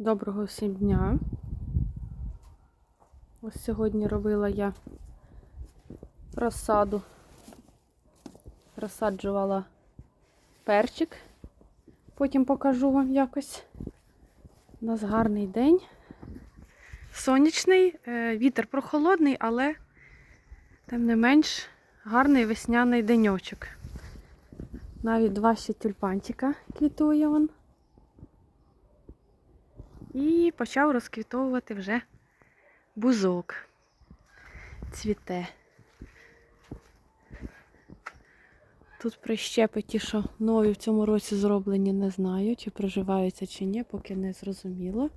Доброго всім дня. Ось сьогодні робила я розсаду. Розсаджувала перчик. Потім покажу вам якось. У нас гарний день. Сонячний, е, вітер прохолодний, але тим не менш гарний весняний деньочок. Навіть два ще тюльпанчика квітує он. І почав розквітовувати вже бузок. Цвіте. Тут прищепи ті, що нові в цьому році зроблені, не знаю, чи проживаються, чи ні, поки не зрозуміло.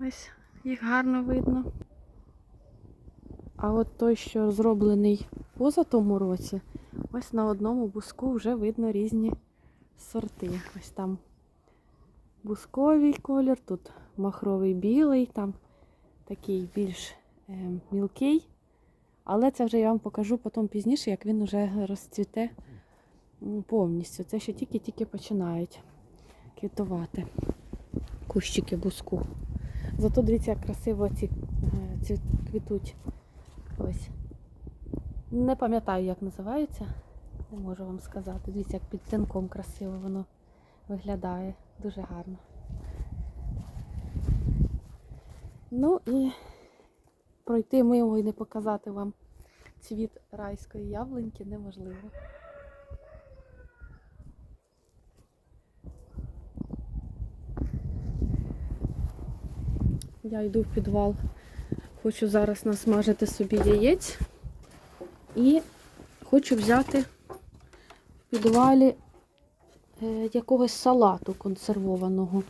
Ось їх гарно видно. А от той, що зроблений поза тому році, ось на одному буску вже видно різні сорти. Ось там бусковий колір, тут махровий білий, там такий більш е, мілкий. Але це вже я вам покажу потім пізніше, як він вже розцвіте повністю. Це ще тільки-тільки починають квітувати кущики буску. Зато дивіться, як красиво ці, е, ці квітуть. Ось. Не пам'ятаю, як називаються. Не можу вам сказати. Дивіться, як під тинком красиво воно виглядає. Дуже гарно. Ну і пройти мимо і не показати вам цвіт райської яблуньки неможливо. Я йду в підвал. Хочу зараз насмажити собі яєць і хочу взяти в підвалі якогось салату консервованого.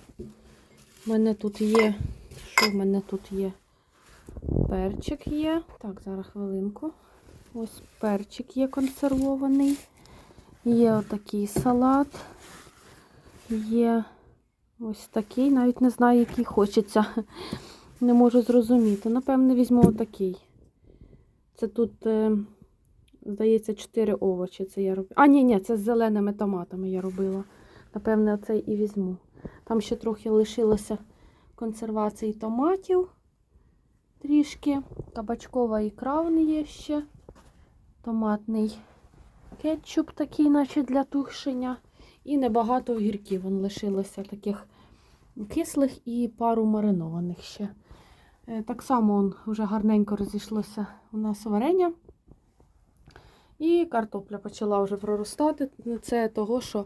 У мене тут є. Що в мене тут є? Перчик є. Так, зараз хвилинку. Ось перчик є консервований. Є отакий салат. Є ось такий, навіть не знаю, який хочеться. Не можу зрозуміти. Напевне, візьму отакий. Це тут, е, здається, 4 овочі. Це я робила. А, ні, ні, це з зеленими томатами я робила. Напевне, оцей і візьму. Там ще трохи лишилося консервації томатів. Трішки. Кабачкова ікра вон є ще. Томатний кетчуп такий, наче для тушення. І небагато огірків. Вон лишилося таких кислих і пару маринованих ще. Е, Так само вже гарненько розійшлося у нас варення. І картопля почала вже проростати. Це того, що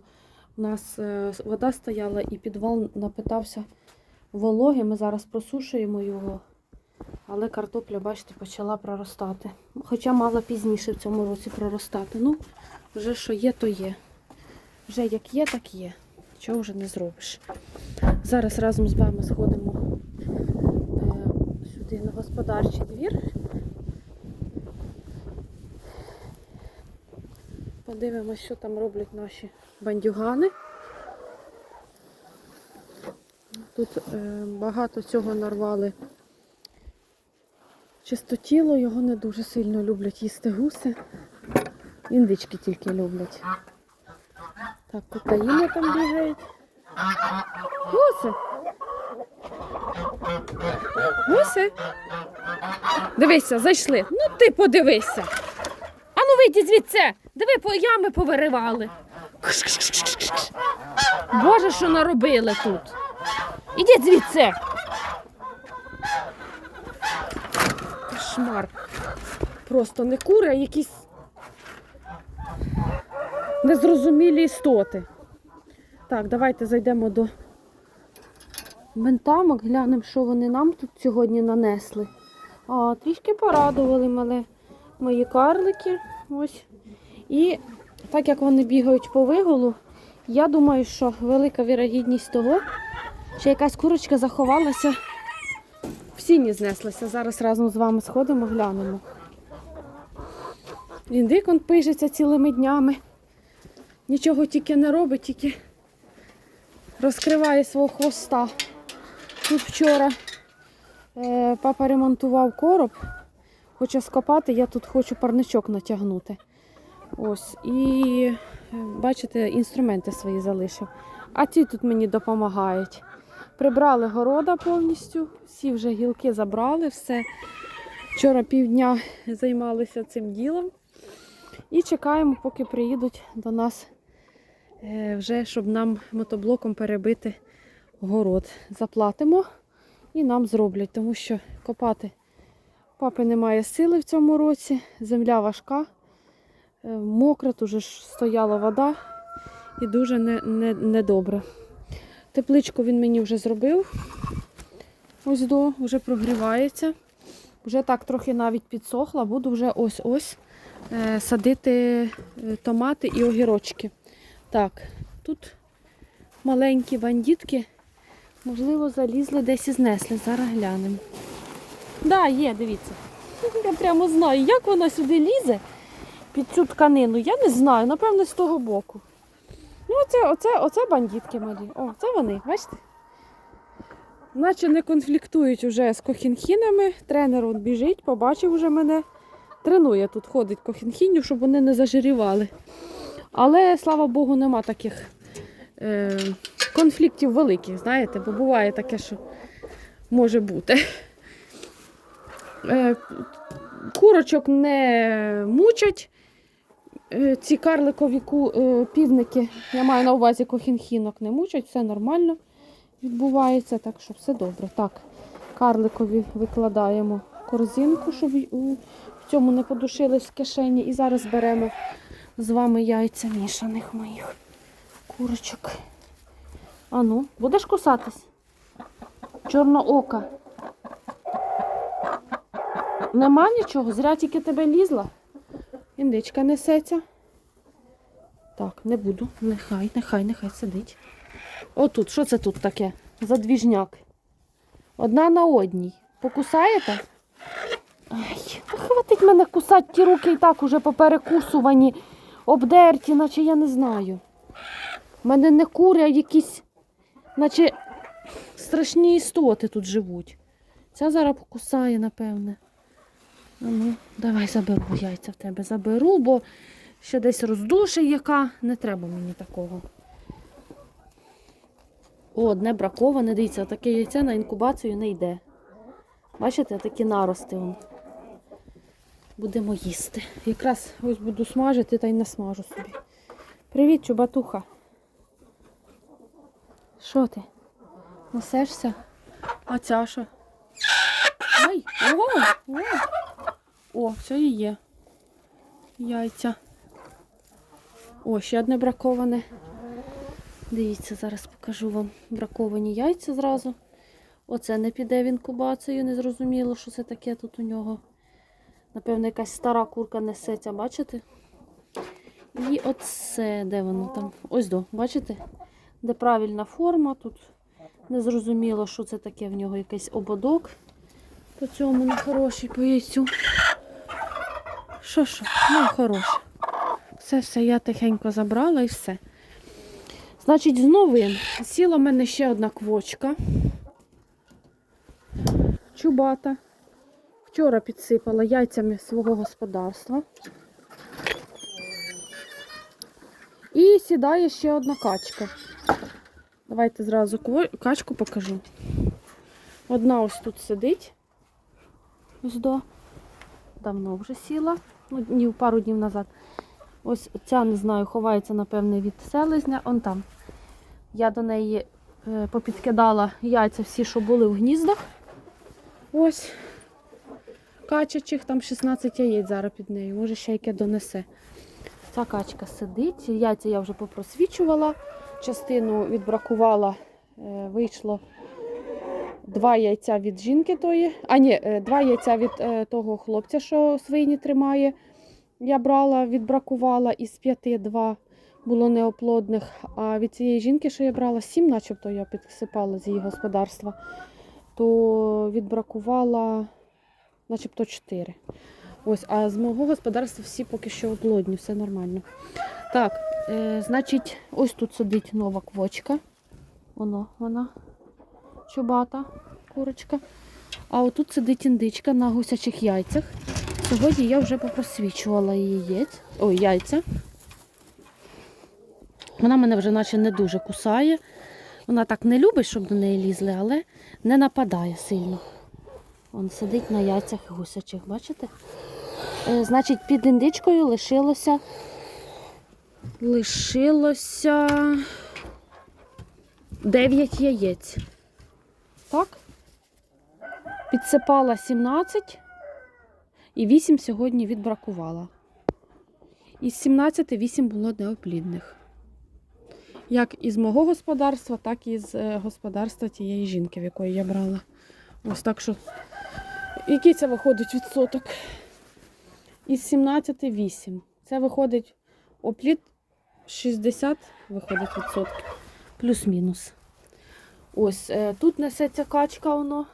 у нас е, вода стояла і підвал напитався вологи. Ми зараз просушуємо його. Але картопля, бачите, почала проростати. Хоча мала пізніше в цьому році проростати. Ну, вже що є, то є. Вже як є, так є. Чого вже не зробиш. Зараз разом з вами сходимо е, сюди на господарчий двір. Подивимось, що там роблять наші бандюгани. Тут е, багато цього нарвали. Чистотіло його не дуже сильно люблять їсти гуси. Індички тільки люблять. Так, кокаїни там бігають. Гуси. Гуси. Дивися, зайшли. Ну ти подивися. Вийди звідси. Диви, по ями повиривали. Боже, що наробили тут. Ідіть звідси. Кошмар. Просто не кури, а якісь незрозумілі істоти. Так, давайте зайдемо до ментамок, глянемо, що вони нам тут сьогодні нанесли. А, трішки порадували мене мої карлики. Ось. І так як вони бігають по виголу, я думаю, що велика вірогідність того, що якась курочка заховалася, в сіні знеслася. Зараз разом з вами сходимо, глянемо. Індик он пижиться цілими днями. Нічого тільки не робить, тільки розкриває свого хвоста. Тут вчора е, папа ремонтував короб, хоче скопати, я тут хочу парничок натягнути. Ось, і е, бачите, інструменти свої залишив. А ці тут мені допомагають. Прибрали города повністю, всі вже гілки забрали, все. Вчора півдня займалися цим ділом. І чекаємо, поки приїдуть до нас е, вже, щоб нам мотоблоком перебити город. Заплатимо і нам зроблять, тому що копати папи немає сили в цьому році, земля важка, е, мокра, тут ж стояла вода і дуже не, не, недобре. Тепличку він мені вже зробив. Ось до, вже прогрівається. Вже так трохи навіть підсохла, буду вже ось-ось е, садити е, томати і огірочки. Так, тут маленькі бандитки, можливо, залізли десь і знесли. Зараз глянемо. Да, є, дивіться. Я прямо знаю, як вона сюди лізе під цю тканину. Я не знаю, напевно, з того боку. Ну, оце, оце, оце бандитки малі. О, це вони, бачите? Наче не конфліктують уже з кохінхінами. Тренер от біжить, побачив уже мене. Тренує тут, ходить кохінхіню, щоб вони не зажирівали. Але, слава Богу, нема таких е, конфліктів великих, знаєте, бо буває таке, що може бути. Е, курочок не мучать. Е, Ці карликові е, півники, я маю на увазі кохінхінок, не мучать, все нормально відбувається, так що все добре. Так, карликові викладаємо корзинку, щоб в цьому не подушились в кишені. І зараз беремо з вами яйця мішаних моїх курочок. Ану, будеш кусатись? Чорноока. Нема нічого, зря тільки тебе лізла. Індичка несеться. Так, не буду. Нехай, нехай, нехай сидить. Отут, що це тут таке? Задвіжняк. Одна на одній. Покусаєте? Ай, хватить мене кусати ті руки і так уже поперекусувані, обдерті, наче я не знаю. У мене не кури, а якісь, наче страшні істоти тут живуть. Ця зараз покусає, напевне. Ну, давай заберу яйця в тебе. Заберу, бо ще десь роздуші яка. Не треба мені такого. О, одне браковане, дивіться, таке яйце на інкубацію не йде. Бачите, такі нарости. Вон. Будемо їсти. Якраз ось буду смажити та й насмажу собі. Привіт, чубатуха. Що ти? Несешся? А ця що? Ай! О! О! О, це і є. Яйця. О, ще одне браковане. Дивіться, зараз покажу вам браковані яйця зразу. Оце не піде в інкубацію, не зрозуміло, що це таке тут у нього. Напевно, якась стара курка несеться, бачите? І оце, де воно там? Ось до, бачите? Де правильна форма. Тут не зрозуміло, що це таке в нього якийсь ободок. По цьому нехороший по яйцю. Що що? Ну, хороше. Все, все, я тихенько забрала і все. Значить, з новин сіла в мене ще одна квочка. Чубата. Вчора підсипала яйцями свого господарства. І сідає ще одна качка. Давайте зразу качку покажу. Одна ось тут сидить. Ось. Давно вже сіла. Ну, днів, пару днів назад. Ось ця, не знаю, ховається, напевне, від селезня. Он там. Я до неї е, попідкидала яйця всі, що були в гніздах. Ось. Качачих, там 16 яєць зараз під нею. Може ще яке донесе. Ця качка сидить. Яйця я вже попросвічувала. Частину відбракувала, е, вийшло два яйця від жінки тої. А ні, е, два яйця від е, того хлопця, що свині тримає. Я брала, відбракувала із п'яти два було неоплодних. А від цієї жінки, що я брала, сім, начебто я підсипала з її господарства, то відбракувала начебто чотири. Ось, а з мого господарства всі поки що оплодні, все нормально. Так, е, значить, ось тут сидить нова квочка. Воно, вона чубата, курочка. А отут сидить індичка на гусячих яйцях. Сьогодні я вже попросвічувала її яєць, ой, яйця. Вона мене вже наче не дуже кусає. Вона так не любить, щоб до неї лізли, але не нападає сильно. Он сидить на яйцях гусячих, бачите? Е, значить, під індичкою лишилося. Лишилося 9 яєць. Так? Підсипала 17 і 8 сьогодні відбракувала. Із 17 8 було неоплідних. Як із мого господарства, так і з е, господарства тієї жінки, в якої я брала. Ось так що. Який це виходить відсоток? Із 17 8. Це виходить оплід 60 виходить відсотків. Плюс-мінус. Ось е, тут несеться качка воно.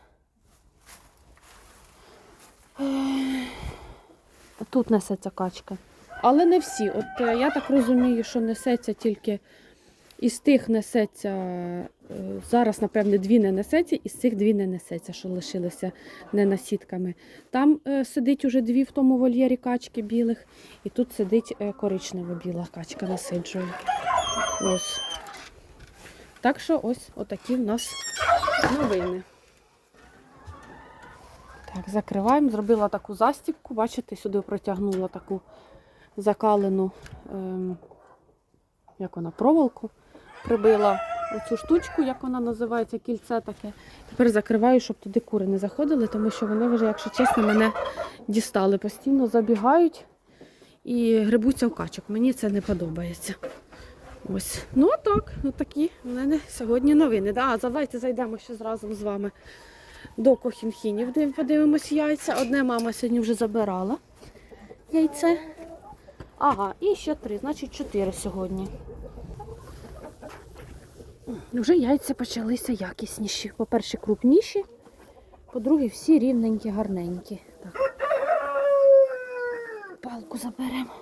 Е, Тут несеться качка. Але не всі. От е, я так розумію, що несеться тільки із тих несеться, зараз, напевне, дві не несеться, із цих дві не несеться, що лишилися не насітками. Там сидить уже дві в тому вольєрі качки білих, і тут сидить коричнева біла качка насиджує. Ось. Так що ось отакі в нас новини. Так, закриваємо. Зробила таку застібку, бачите, сюди протягнула таку закалену, ем, як вона, проволоку. Прибила оцю штучку, як вона називається, кільце таке. Тепер закриваю, щоб туди кури не заходили, тому що вони вже, якщо чесно, мене дістали. Постійно забігають і грибуться в качок. Мені це не подобається. Ось. Ну а так, ну такі в мене сьогодні новини. Да, давайте зайдемо ще зразу з вами до кохінхінів, подивимось яйця. Одне мама сьогодні вже забирала яйце. Ага, і ще три, значить чотири сьогодні. Вже яйця почалися якісніші. По-перше, крупніші, по-друге, всі рівненькі, гарненькі. Так. Палку заберемо.